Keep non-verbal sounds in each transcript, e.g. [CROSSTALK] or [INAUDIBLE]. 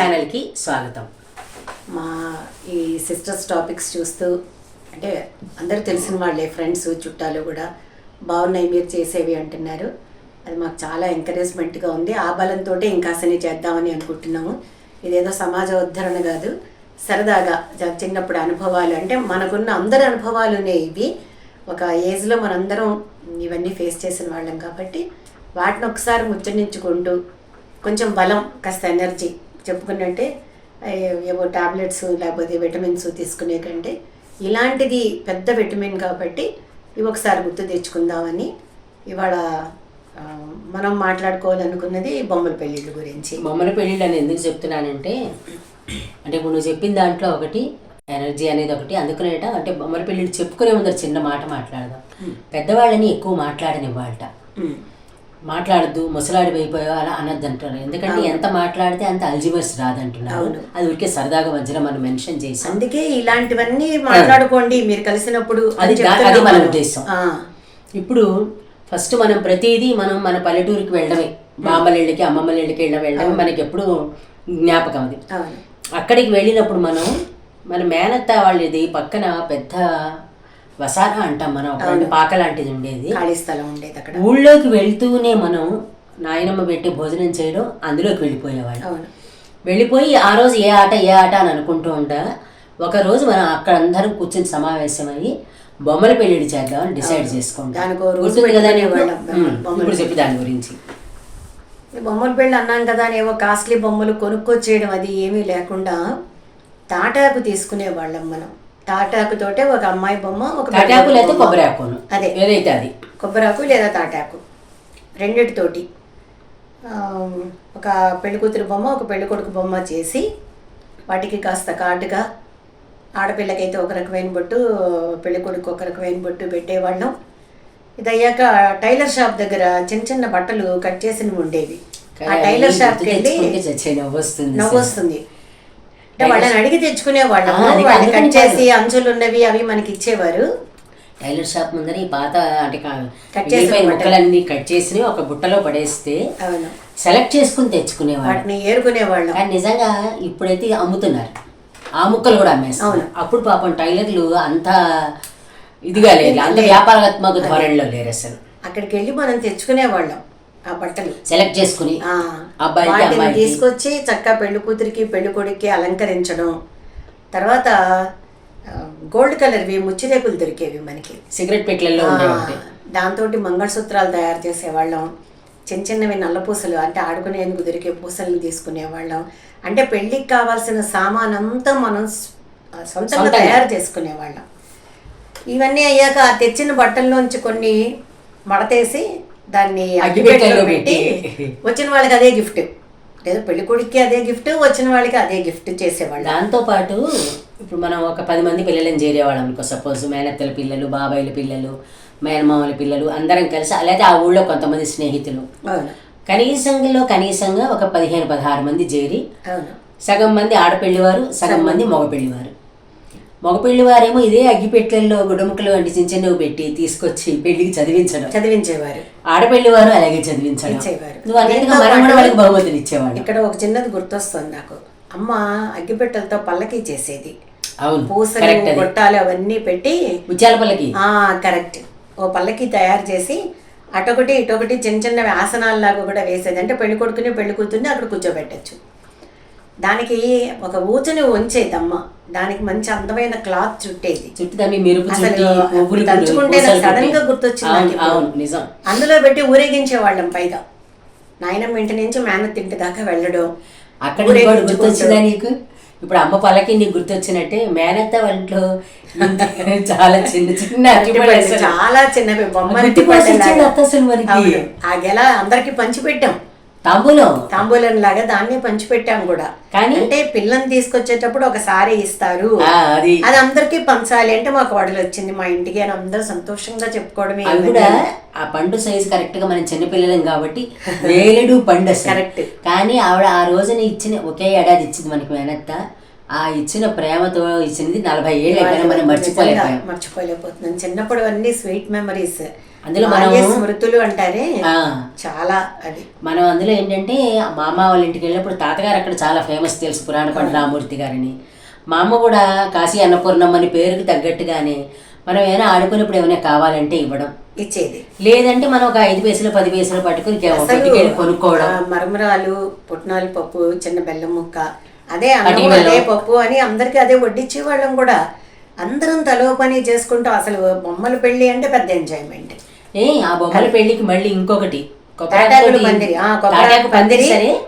ఛానల్కి స్వాగతం. మా ఈ సిస్టర్స్ టాపిక్స్ చూస్తూ అంటే అందరూ తెలిసిన వాళ్ళే ఫ్రెండ్స్ చుట్టాలు కూడా బాగున్నాయి మీరు చేసేవి అంటున్నారు. అది మాకు చాలా ఎంకరేజ్మెంట్గా ఉంది. ఆ బలంతో ఇంకాసనే చేద్దామని అనుకుంటున్నాము. ఇదేదో సమాజ ఉద్ధరణ కాదు. సరదాగా జ- చిన్నప్పుడు అనుభవాలు అంటే మనకున్న అందరి అనుభవాలునే ఇవి. ఒక ఏజ్లో మనందరం ఇవన్నీ ఫేస్ చేసిన వాళ్ళం కాబట్టి వాటిని ఒకసారి ముచ్చటించుకుంటూ కొంచెం బలం కాస్త ఎనర్జీ చెప్పుకున్నట్టే ఏ- ఏవో టాబ్లెట్స్ లేకపోతే విటమిన్స్ తీసుకునే కంటే ఇలాంటిది పెద్ద విటమిన్ కాబట్టి ఇవి ఒకసారి గుర్తు తెచ్చుకుందామని ఇవాళ మనం మాట్లాడుకోవాలనుకున్నది బొమ్మల పెళ్ళిళ్ళ గురించి. బొమ్మల పెళ్ళిళ్ళు అని ఎందుకు చెప్తున్నానంటే అంటే ఇప్పుడు నువ్వు చెప్పిన దాంట్లో ఒకటి ఎనర్జీ అనేది ఒకటి అందుకనేట అంటే బొమ్మల పెళ్ళిళ్ళు చెప్పుకునే ముందర చిన్న మాట మాట్లాడదాం. పెద్దవాళ్ళని ఎక్కువ మాట్లాడనివ్వాలట. మాట్లాడద్దు ముసలాడి అయిపోయావు అలా అనద్దు అంటారు ఎందుకంటే ఎంత మాట్లాడితే అంత అల్జిమర్స్ రాదంటున్నారు. అది ఊరికే సరదాగా మధ్యలో మనం మెన్షన్ చేసాం అందుకే ఇలాంటివన్నీ మాట్లాడుకోండి మీరు కలిసినప్పుడు అది అది మన. ఉద్దేశం. ఇప్పుడు ఫస్ట్ మనం ప్రతిదీ మనం మన పల్లెటూరికి వెళ్ళడమే. బామ్మల ఇళ్ళకి అమ్మమ్మల ఇళ్ళకి వెళ్ళడం వెళ్ళడమే మనకి ఎప్పుడు జ్ఞాపకం అది. అక్కడికి వెళ్ళినప్పుడు మనం మన మేనత్త వాళ్ళది పక్కన పెద్ద వసారా అంటాం మనం ఒక పాక లాంటిది ఉండేది. ఖాళీ స్థలం ఉండేది అక్కడ. ఊళ్ళోకి వెళ్తూనే మనం నాయనమ్మ పెట్టి భోజనం చేయడం అందులోకి వెళ్ళిపోయేవాళ్ళం. వెళ్ళిపోయి ఆ రోజు ఏ ఆట ఏ ఆట అని అనుకుంటూ ఉంటా ఒక రోజు మనం అక్కడ అందరం కూర్చొని సమావేశమయ్యి బొమ్మల పెళ్ళిడి చేద్దామని డిసైడ్ చేసుకుంటాం. ఇప్పుడు చెప్పి దాని గురించి. బొమ్మల పెళ్ళి అన్నాం కదా ఏవో కాస్ట్లీ బొమ్మలు కొనుక్కొచ్చేయడం అది ఏమీ లేకుండా తాటాకు తీసుకునే వాళ్ళం మనం. తాటాకు తోటే ఒక అమ్మాయి బొమ్మ ఒక తాటాకు లేకపోతే బొమ్మ. కొబ్బరి ఆకును అదే. ఏదైతే అది? కొబ్బరాకు లేదా తాటాకు. రెండిటితోటి. ఒక పెళ్ళి కూతురు బొమ్మ ఒక పెళ్ళి కొడుకు బొమ్మ చేసి వాటికి కాస్త కాటుగా ఆడపిల్లకైతే ఒక రకమైన బొట్టు పెళ్ళి కొడుకు ఒక రకమైన బొట్టు పెట్టేవాళ్ళం. ఇది అయ్యాక టైలర్ షాప్ దగ్గర చిన్న చిన్న బట్టలు కట్ చేసినవి ఉండేవి. ఆ టైలర్ షాప్కి వెళ్ళి నవ్వు వస్తుంది అంటే వాళ్ళని అడిగి తెచ్చుకునే వాళ్ళం కట్ చేసి అంచులు ఉన్నవి అవి మనకి ఇచ్చేవారు టైలర్ షాప్ ముందర ఈ పాత అంటే. ముక్కలన్నీ కట్ చేసి ఒక బుట్టలో పడేస్తే సెలెక్ట్ చేసుకుని తెచ్చుకునేవాడు వాటిని ఏరుకునే వాళ్ళం కానీ నిజంగా ఇప్పుడైతే అమ్ముతున్నారు. ఆ ముక్కలు కూడా అమ్మేస్తారు అప్పుడు పాపం టైలర్లు అంత ఇదిగా లేదు అంత వ్యాపారాత్మక ధోరణిలో లేరు అసలు. అక్కడికి వెళ్ళి మనం తెచ్చుకునే వాళ్ళం ఆ బట్టలు. సెలెక్ట్ చేసుకుని అమ్మాయికి. తీసుకొచ్చి చక్కగా పెళ్ళి కూతురికి పెళ్ళి కొడుక్కి అలంకరించడం. తర్వాత గోల్డ్ కలర్వి ముచ్చిరేకులు దొరికేవి మనకి. సిగరెట్ పెట్లలో దాంతో మంగళసూత్రాలు తయారు చేసేవాళ్ళం. చిన్న చిన్నవి నల్ల పూసలు అంటే ఆడుకునేందుకు దొరికే పూసలను తీసుకునేవాళ్ళం. అంటే పెళ్ళికి కావాల్సిన సామాన్ అంతా మనం సొంతంగా. తయారు చేసుకునేవాళ్ళం. ఇవన్నీ అయ్యాక తెచ్చిన బట్టల్లోంచి కొన్ని మడతేసి దాన్ని అగ్గిపెట్టెలో పెట్టి. వచ్చిన వాళ్ళకి అదే గిఫ్ట్. లేదా పెళ్ళి కొడుక్కి అదే గిఫ్ట్ వచ్చిన వాళ్ళకి అదే గిఫ్ట్ చేసేవాళ్ళం. దాంతో పాటు ఇప్పుడు మనం ఒక పది మంది పిల్లలను చేరేవాళ్ళం అనుకో. సపోజ్ మేనత్తల పిల్లలు బాబాయిల పిల్లలు మేనమామల పిల్లలు అందరం కలిసి అలాగే ఆ ఊళ్ళో కొంతమంది స్నేహితులు. కనీసంలో కనీసంగా ఒక పదిహేను పదహారు మంది చేరి సగం మంది ఆడపెళ్ళివారు సగం మంది మగపెళ్ళివారు మగపెళ్ళివారేమో ఇదే అగ్గిపెట్టెల్లో గుడముకలు వంటి చిన్న చిన్నవి పెట్టి తీసుకొచ్చి పెళ్ళికి చదివించడం. చదివించేవారు. ఆడపెళ్ళివారు అలాగే చదివించడం. నువ్వు మనం కూడా వాళ్ళకి బహుమతులు ఇచ్చేవాళ్ళం. ఇక్కడ ఒక చిన్నది గుర్తొస్తుంది నాకు. అమ్మ అగ్గిపెట్టెలతో పల్లకి చేసేది. అవును పూసలు గొట్టాలు అవన్నీ పెట్టి పల్లకి? ఆ కరెక్ట్ ఓ పల్లకి తయారు చేసి అటొకటి ఇటొకటి చిన్న చిన్న ఆసనాల్లాగా కూడా వేసేది. అంటే పెళ్ళి కొడుకుని పెళ్ళి కూతుర్ని అక్కడ కూర్చోబెట్టచ్చు. దానికి ఒక ఊచని ఉంచేది అమ్మ దానికి మంచి అందమైన క్లాత్ చుట్టేది. చుట్టూ మెరుపు తలుచుకుంటే సడన్గా. గుర్తొచ్చింది నిజం. అందులో పెట్టి ఊరేగించే వాళ్ళం పైగా. నాయనమ్మ ఇంటి నుంచి మేనత్ ఇంటి దాకా వెళ్ళడం అక్కడ. గుర్తొచ్చిందా నీకు? ఇప్పుడు అమ్మ పల్లకి నీకు గుర్తొచ్చినట్టే మేనత్త వాళ్ళలో [LAUGHS] చాలా చిన్న చిన్న. చాలా చిన్నవి. బొమ్మ అసలు మనకి. ఆ గెల అందరికి పంచిపెట్టాం. తాంబూలం. తాంబూలం లాగా దాన్ని పంచిపెట్టాం కూడా. కానీ- అంటే పిల్లని తీసుకొచ్చేటప్పుడు ఒకసారి ఇస్తారు. ఆ, అది. అది అందరికీ పంచాలి అంటే మాకు వడలు వచ్చింది మా ఇంటికి అని అందరూ సంతోషంగా చెప్పుకోవడమే అవి కూడా ఆ పండు సైజు కరెక్ట్గా మనం చిన్నపిల్లలం కాబట్టి వేలుడు పండు అసలు. Correct. కానీ ఆవిడ ఆ రోజున ఇచ్చిన ఒకే ఏడాది ఇచ్చింది మనకి మేనత్త. ఆ ఇచ్చిన ప్రేమతో ఇచ్చినది నలభై ఏళ్ళు మనం మర్చిపోలేకపోయాం. మర్చిపోలేకపోతున్నాను చిన్నప్పుడు అన్ని స్వీట్ మెమరీస్ అందులో మనం స్మృతులు అంటారే? ఆ, చాలా అది. మనం అందులో ఏంటంటే మా అమ్మ వాళ్ళ ఇంటికి వెళ్ళినప్పుడు తాతగారు అక్కడ చాలా ఫేమస్ తెలుసు పురాణ పంట రామూర్తి గారిని. మా అమ్మ కూడా కాశీ అన్నపూర్ణమ్మ అని పేరుకి తగ్గట్టుగానే మనం ఏమైనా ఆడుకునేప్పుడు ఏమైనా కావాలంటే ఇవ్వడం. ఇచ్చేది. లేదంటే మనం ఒక ఐదు పైసలు పది పైసలు పట్టుకుని కొనుక్కోవడం. మరమరాలు పుట్నాల పప్పు చిన్న బెల్లం ముక్క అదే అన్నం. అదే పప్పు అని అందరికి అదే వడ్డించే వాళ్ళం కూడా అందరం తలో పని చేసుకుంటూ అసలు బొమ్మల పెళ్ళి అంటే పెద్ద ఎంజాయ్మెంట్ ఏ ఆ బొమ్మల పెళ్ళికి మళ్ళీ ఇంకొకటి. తాటాకుల కొబ్బరి. పందిరి, ఆ, కొబ్బరి తాటాకు పందిరి. పందిరి. సరే.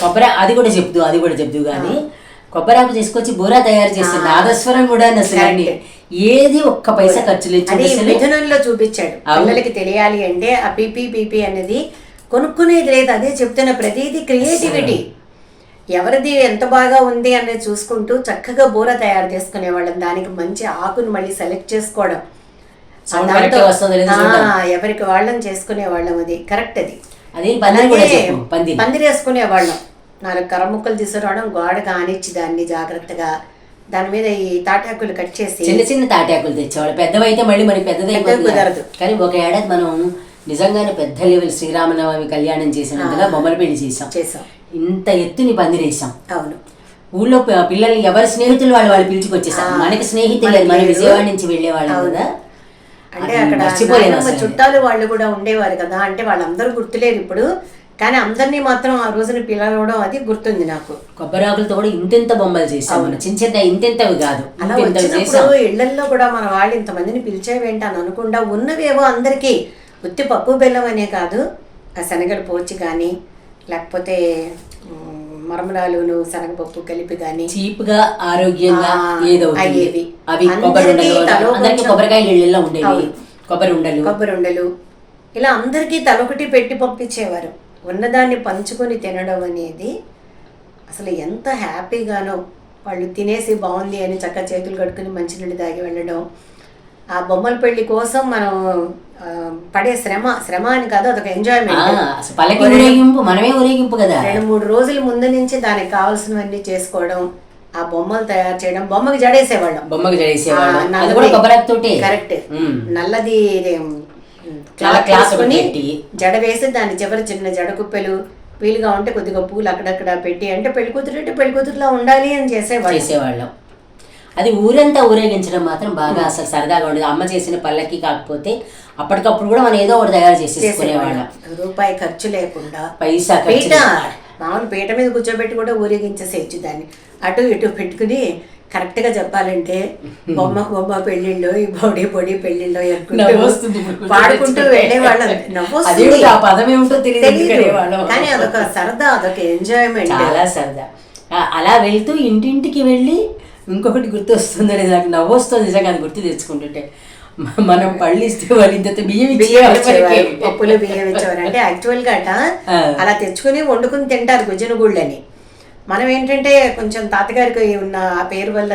కొబ్బరి అది కూడా చెప్దు అది కూడా చెప్దు కానీ కొబ్బరాకు తీసుకొచ్చి బూరా తయారు చేస్తుంది. నాదస్వరం కూడా అన్ని. ఏది ఒక్క పైసా ఖర్చు లేదు అది చూడు అసలు. మిథునంలో చూపించాడు. అవును. పిల్లలకి తెలియాలి అంటే ఆ పీపీ పీపీ అనేది కొనుక్కునేది లేదు. అదే చెప్తున్న ప్రతిదీ క్రియేటివిటీ. ఎవరిది ఎంత బాగా ఉంది అనేది చూసుకుంటూ చక్కగా బూర తయారు చేసుకునే వాళ్ళం దానికి మంచి ఆకుని మళ్ళీ సెలెక్ట్ చేసుకోవడం. ఎవరికి వాళ్ళని చేసుకునే వాళ్ళం అది కరెక్ట్ అది. పందిరేసుకునే వాళ్ళం. నాలుగు కర్ర ముక్కలు తీసుకురావడం గోడ కానిచ్చి దాన్ని జాగ్రత్తగా. దాని మీద ఈ తాటాకులు కట్ చేసి చిన్న చిన్న తాటాకులు తెచ్చేవాళ్ళు. పెద్దవైతే మళ్ళీ మరి పెద్దదైపోతుంది కుదరదు. కానీ ఒక ఏడాది మనం నిజంగానే పెద్ద లెవెల్ శ్రీరామనవమి కళ్యాణం చేసినంతగా బొమ్మల పెళ్ళి చేసాం చేసాం ఇంత ఎత్తుని పందిరేసాం అవును. ఊళ్ళో పిల్లల్ని ఎవరి స్నేహితులు వాళ్ళు వాళ్ళు పిలుచుకొచ్చేసారు ఆ, మనకి స్నేహితులు మన. విజయవాడ నుంచి వెళ్ళేవాళ్ళం అవును. కదా. అంటే అక్కడ నాయనమ్మ. చుట్టాలు వాళ్ళు కూడా ఉండేవారు కదా. అంటే వాళ్ళందరూ గుర్తులేరు ఇప్పుడు. కానీ అందరినీ మాత్రం ఆ రోజున పిలవడం అది గుర్తుంది నాకు. కొబ్బరాకులతో కూడా ఇంతెంత బొమ్మలు చేసాం మనం. చిన్న చిన్న ఇంతెంతవి కాదు. అలా వచ్చినప్పుడు ఇళ్ళల్లో కూడా మన వాళ్ళు ఇంతమందిని పిలిచేవేంటి అని అనుకుండా ఉన్నవేవో అందరికీ ఉత్తి పప్పు బెల్లం అనే కాదు ఆ శనగలు పోచి కానీ లేకపోతే మ్, మరమరాలును శనగపప్పు కలిపి కానీ చీప్గా ఆరోగ్యంగా ఏదో అయ్యేవి. అవి కొబ్బరి ఉండలు అందరికి ఇళ్ళల్లో ఉండేవి. కొబ్బరి ఉండలు. కొబ్బరి ఉండలు. ఇలా అందరికీ తలొకటి పెట్టి పంపించేవారు. ఉన్నదాన్ని పంచుకొని తినడం అనేది అసలు ఎంత హ్యాపీగానో వాళ్ళు తినేసి బాగుంది అని చక్క చేతులు కట్టుకుని మంచినీళ్ళు తాగి వెళ్ళడం. ఆ బొమ్మల పెళ్ళి కోసం మనం పడే శ్రమ శ్రమ అని కాదు అదొక ఎంజాయ్మెంట్ మనమే ఊరేగింపు కదా. రెండు మూడు రోజుల ముందు నుంచి దానికి కావాల్సినవన్నీ చేసుకోవడం. ఆ బొమ్మలు తయారు చేయడం బొమ్మకి జడేసేవాళ్ళం. బొమ్మకి జడేసేవాళ్ళం. అది. కూడా తోటే కరెక్ట్. నల్లది చాలా. జడ వేసి దాని చివరి చిన్న జడ కుప్పెలు వీలుగా ఉంటే కొద్దిగా పూలు అక్కడక్కడ పెట్టి అంటే పెళ్ళి కూతురు అంటే పెళ్ళి కూతురులా ఉండాలి అని చేసేవాళ్ళు. చేసేవాళ్ళం. అది ఊరంతా ఊరేగించడం మాత్రం బాగా అసలు సరదాగా ఉండేది. అమ్మ చేసిన పల్లకి కాకపోతే అప్పటికప్పుడు కూడా మనం ఏదో ఒకటి తయారు చేసేసుకునేవాళ్ళం రూపాయి ఖర్చు లేకుండా పైసా ఖర్చు మామూలు పీట మీద కూర్చోబెట్టి కూడా ఊరేగించేసేయచ్చు దాన్ని. అటు ఇటు పెట్టుకుని కరెక్ట్గా చెప్పాలంటే బొమ్మ బొమ్మ పెళ్ళిళ్ళు ఈ బొడి నవ్వొస్తుంది ఇప్పుడు పాడుకుంటూ వెళ్ళేవాళ్ళం. ఎందుకనేవాళ్ళం. కానీ అదొక సరదా అదొక ఎంజాయ్మెంట్ చాలా సరదా. అలా వెళ్తూ ఇంటింటికి వెళ్ళి ఇంకొకటి గుర్తు వస్తుంది అనేది నాకు నవ్వు వస్తుంది నిజంగా అది గుర్తు తెచ్చుకుంటుంటే. మనం పళ్ళు ఇస్తే వాళ్ళు ఇంత బియ్యం. పప్పులు బియ్యం ఇచ్చేవారు అంటే యాక్చువల్గా. అలా తెచ్చుకుని వండుకుని తింటారు గుజ్జనగుళ్ళని మనం ఏంటంటే కొంచెం తాతగారికి ఉన్న ఆ పేరు వల్ల.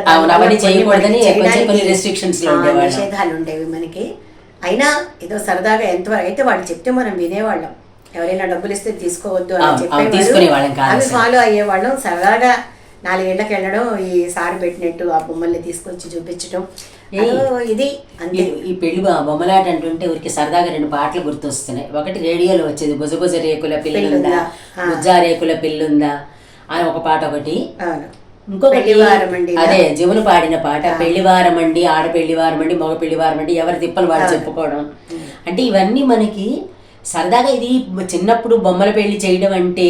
నిషేధాలు ఉండేవి మనకి అయినా ఏదో సరదాగా ఎంతవరకు అయితే వాళ్ళు చెప్తే మనం వినేవాళ్ళం ఎవరైనా డబ్బులు ఇస్తే తీసుకోవద్దు అని కాదు అవి. ఫాలో అయ్యేవాళ్ళం సరదాగా నాలుగేళ్ళకు వెళ్ళడం ఈ సారి పెట్టినట్టు ఆ బొమ్మల్ని తీసుకొచ్చి చూపించడం ఇది అంతే. ఈ- పెళ్ళి బొమ్మలాట అంటుంటే ఊరికి సరదాగా రెండు పాటలు గుర్తొస్తున్నాయి. ఒకటి రేడియోలో వచ్చేది బుజ బుజ రేకుల పిల్లుందా. బుజ్జా రేకుల పిల్లుందా? అని ఒక పాట ఒకటి. ఇంకొకటి. అదే జమును పాడిన పాట పెళ్ళివారం అండి ఆడ పెళ్ళివారం అండి మగ పెళ్ళివారం అండి ఎవరి తిప్పలు వాళ్ళు చెప్పుకోవడం. అంటే ఇవన్నీ మనకి సరదాగా ఇది చిన్నప్పుడు బొమ్మల పెళ్ళి చేయడం అంటే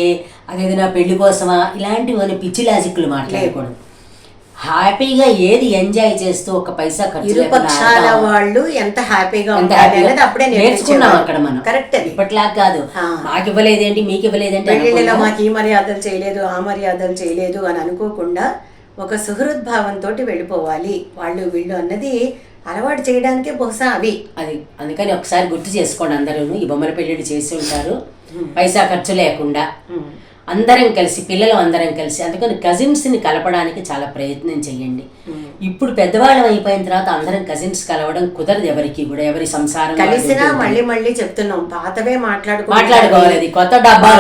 అదేది నా పెళ్ళి కోసమా? ఇలాంటివి మన పిచ్చి లాజిక్లు మాట్లాడకూడదు హ్యాపీగా ఏది ఎంజాయ్ చేస్తూ ఒక పైసా ఖర్చు. వాళ్ళు ఎంత హ్యాపీగా అప్పుడే నేర్చుకున్నాం అక్కడ మనం. కరెక్ట్ అది. ఇప్పటిలా కాదు. మాకు ఇవ్వలేదేంటి మీకు ఇవ్వలేదేంటి మాకు ఈ మర్యాదలు చేయలేదు ఆ మర్యాదలు చేయలేదు అని అనుకోకుండా ఒక సుహృద్భావంతో వెళ్ళిపోవాలి. వాళ్ళు వీళ్ళు అన్నది అలవాటు చేయడానికే బహుశా అవి. అది అందుకని ఒకసారి గుర్తు చేసుకోండి అందరూ ఈ బొమ్మల పెళ్ళిళ్ళు చేసి ఉంటారు. పైసా ఖర్చు లేకుండా. అందరం కలిసి పిల్లలు అందరం కలిసి అందుకని కజిన్స్ని కలపడానికి చాలా ప్రయత్నం చేయండి. ఇప్పుడు పెద్దవాళ్ళం అయిపోయిన తర్వాత అందరం కజిన్స్ కలవడం కుదరదు ఎవరికి కూడా ఎవరి సంసారం కలిసినా. మళ్ళీ మళ్ళీ చెప్తున్నాం పాతవే మాట్లాడుకో మాట్లాడుకోవాలి అది కొత్త డబ్బా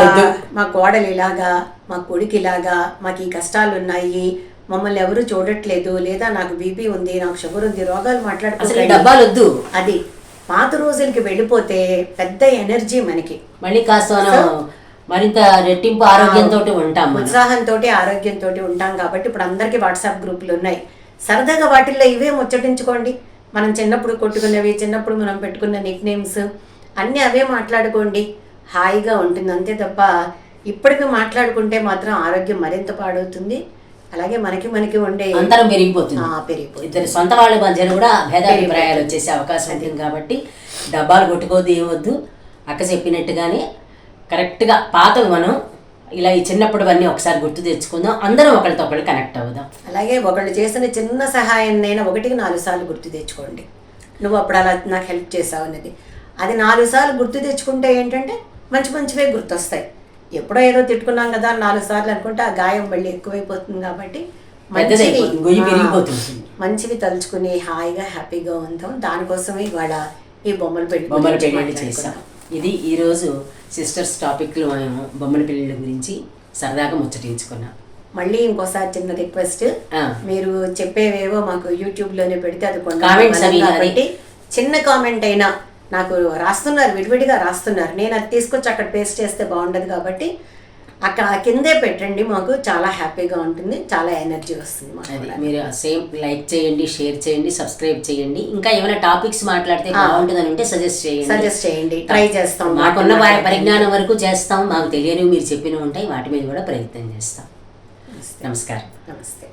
మా కోడలు ఇలాగా మా కొడుకు ఇలాగా మాకు ఈ కష్టాలు ఉన్నాయి మమ్మల్ని ఎవరు చూడట్లేదు లేదా నాకు బీపీ ఉంది నాకు షుగర్ ఉంది రోగాలు మాట్లాడుకోవాలి డబ్బాలు వద్దు. అది పాత రోజులకి వెళ్ళిపోతే పెద్ద ఎనర్జీ మనకి. మళ్ళీ కాస్త మరింత రెట్టింపు ఆరోగ్యంతో ఉంటాం ఉత్సాహంతో ఆరోగ్యంతో ఉంటాం కాబట్టి ఇప్పుడు అందరికీ వాట్సాప్ గ్రూపులు ఉన్నాయి. సరదాగా వాటిల్లో ఇవే ముచ్చటించుకోండి. మనం చిన్నప్పుడు కొట్టుకున్నవి చిన్నప్పుడు మనం పెట్టుకున్న నిక్ నేమ్స్ అన్నీ అవే మాట్లాడుకోండి. హాయిగా ఉంటుంది అంతే తప్ప ఇప్పటికి మాట్లాడుకుంటే మాత్రం ఆరోగ్యం మరింత పాడవుతుంది. అలాగే మనకి మనకి ఉండే అంతరం పెరిగిపోతుంది. పెరిగిపోతుంది. ఇద్దరు సొంత వాళ్ళ మధ్యన కూడా భేదాభిప్రాయాలు వచ్చేసే అవకాశం ఉంటుంది కాబట్టి డబ్బాలు కొట్టుకోవద్దు ఏమొద్దు. అక్క చెప్పినట్టుగానే కరెక్ట్గా పాతవి మనం ఇలా ఈ చిన్నప్పుడువన్నీ ఒకసారి గుర్తు తెచ్చుకుందాం. అందరం ఒకరితో ఒకళ్ళు కనెక్ట్ అవుదాం. అలాగే ఒకళ్ళు చేసిన చిన్న సహాయాన్నైనా ఒకటికి నాలుగు సార్లు గుర్తు తెచ్చుకోండి. నువ్వు అప్పుడు అలా నాకు హెల్ప్ చేసావు అనేది అది నాలుగు సార్లు గుర్తు తెచ్చుకుంటే ఏంటంటే మంచి మంచివే గుర్తొస్తాయి. ఎప్పుడో ఏదో తిట్టుకున్నాం కదా నాలుగు సార్లు అనుకుంటే ఆ గాయం మళ్ళీ ఎక్కువైపోతుంది కాబట్టి పెరిగిపోతుంది. మంచివి తలుచుకుని హాయిగా హ్యాపీగా ఉందాం దానికోసమే ఇవాళ ఈ బొమ్మల పెళ్ళి బొమ్మల పెళ్ళిళ్ళు చేసాం. ఇది ఈరోజు సిస్టర్స్ టాపిక్లో మేము బొమ్మల పెళ్ళిళ్ళ గురించి సరదాగా ముచ్చటించుకున్నాం మళ్ళీ ఇంకోసారి చిన్న రిక్వెస్ట్. మీరు చెప్పేవేవో మాకు యూట్యూబ్లోనే పెడితే అది. కాబట్టి చిన్న కామెంట్ అయినా నాకు రాస్తున్నారు విడివిడిగా రాస్తున్నారు. నేను అది తీసుకొచ్చి అక్కడ పేస్ట్ చేస్తే బాగుండదు కాబట్టి అక్కడ కిందే పెట్టండి మాకు. చాలా హ్యాపీగా ఉంటుంది. చాలా ఎనర్జీ వస్తుంది మాకు. మీరు సేమ్ లైక్ చేయండి షేర్ చేయండి సబ్స్క్రైబ్ చేయండి. ఇంకా ఏమైనా టాపిక్స్ మాట్లాడితే బాగుంటుందని ఉంటే సజెస్ట్ చేయండి. సజెస్ట్ చేయండి. ట్రై చేస్తాం. మాకున్న వారి పరిజ్ఞానం వరకు చేస్తాం. మాకు తెలియనివి మీరు చెప్పినవి ఉంటాయి. వాటి మీద కూడా ప్రయత్నం చేస్తాం. నమస్కారం. నమస్తే.